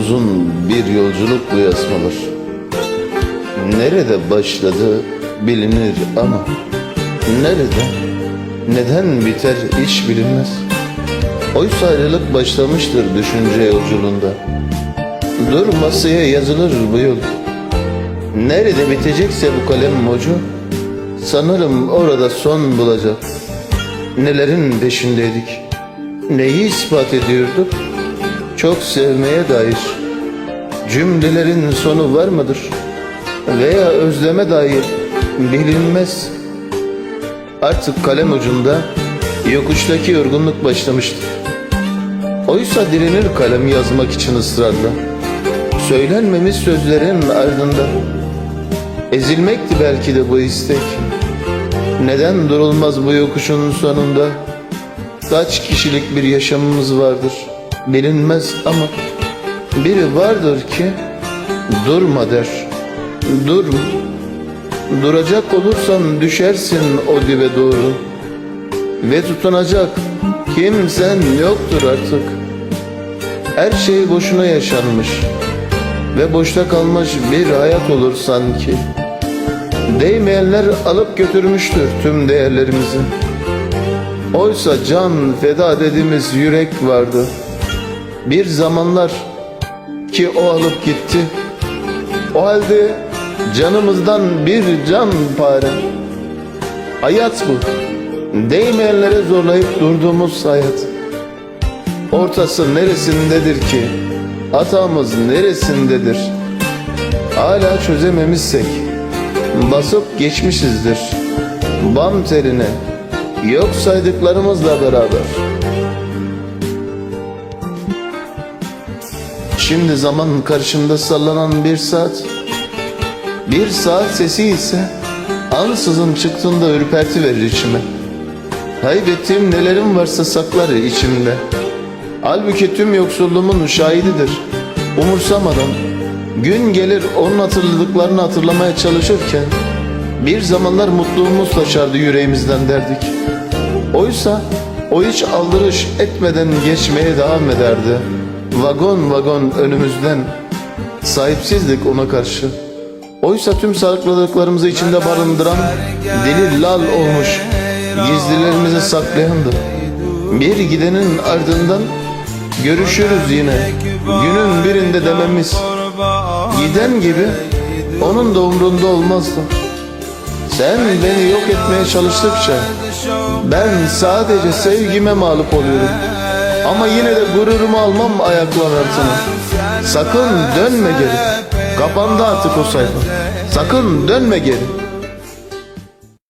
uzun bir yolculuk bu yazmalar. Nerede başladı bilinir ama nerede, neden biter hiç bilinmez. Oysa ayrılık başlamıştır düşünce yolculuğunda. Durmasıya yazılır bu yol. Nerede bitecekse bu kalem ucu, sanırım orada son bulacak. Nelerin peşindeydik, neyi ispat ediyorduk? Çok sevmeye dair cümlelerin sonu var mıdır? Veya özleme dair bilinmez. Artık kalem ucunda yokuştaki yorgunluk başlamıştır. Oysa direnir kalem yazmak için ısrarla. Söylenmemiş sözlerin ardında. Ezilmekti belki de bu istek. Neden durulmaz bu yokuşun sonunda? Kaç kişilik bir yaşamımız vardır bilinmez ama biri vardır ki durma der. Dur. Duracak olursan düşersin o dibe doğru. Ve tutunacak kimsen yoktur artık. Her şey boşuna yaşanmış ve boşta kalmış bir hayat olur sanki. Değmeyenler alıp götürmüştür tüm değerlerimizi. Oysa can feda dediğimiz yürek vardı. Bir zamanlar ki o alıp gitti. O halde canımızdan bir can pare. Hayat bu. Değmeyenlere zorlayıp durduğumuz hayat. Ortası neresindedir ki? Hatamız neresindedir? Hala çözememişsek basıp geçmişizdir. Bam terine yok saydıklarımızla beraber. Şimdi zaman karşımda sallanan bir saat. Bir saat sesi ise Ansızın çıktığında ürperti verir içime. Kaybettiğim nelerim varsa saklar içimde. Halbuki tüm yoksulluğumun şahididir. Umursamadan Gün gelir onun hatırladıklarını hatırlamaya çalışırken Bir zamanlar mutluluğumuz taşardı yüreğimizden derdik. Oysa o hiç aldırış etmeden geçmeye devam ederdi Vagon vagon önümüzden Sahipsizdik ona karşı. Oysa tüm sakladıklarımızı içinde barındıran Deli lal olmuş Gizlilerimizi saklayandı Bir gidenin ardından Görüşürüz yine. Günün birinde dememiz Giden gibi Onun da umrunda olmazdı. Sen beni yok etmeye çalıştıkça Ben sadece sevgime mağlup oluyorum ama yine de gururumu almam ayaklar altına. Sakın dönme geri. Kapandı artık o sayfa. Sakın dönme geri.